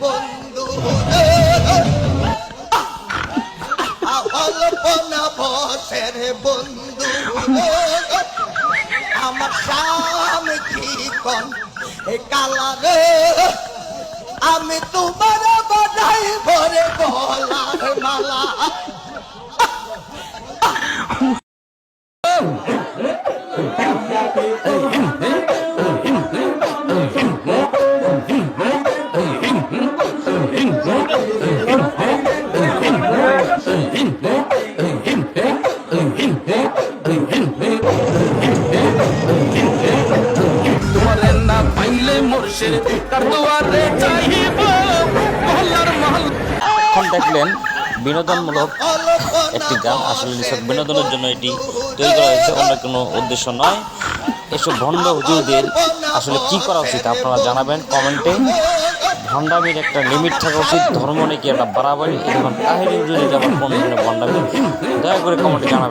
বন্ধু অল্প না বসের বন্ধু আমার স্বামী কি কন এ কালারে আমি তোমার বাধাই ভরে বলার মালা এখন দেখলেন বিনোদনমূলক একটি গান, আসলে নিছক বিনোদনের জন্য এটি তৈরি করা হয়েছে, অন্য কোনো উদ্দেশ্য নয়। এসব ভণ্ড হুজুরদের আসলে কি করা উচিত, আপনারা জানাবেন কমেন্টে। ভণ্ডামির একটা লিমিট থাকা উচিত, ধর্ম নাকি একটা বাড়াবাড়ি এখন কাহিনী যদি আমার কোন ধরনের ভণ্ডামি দয়া করে কমেন্টে জানাবেন।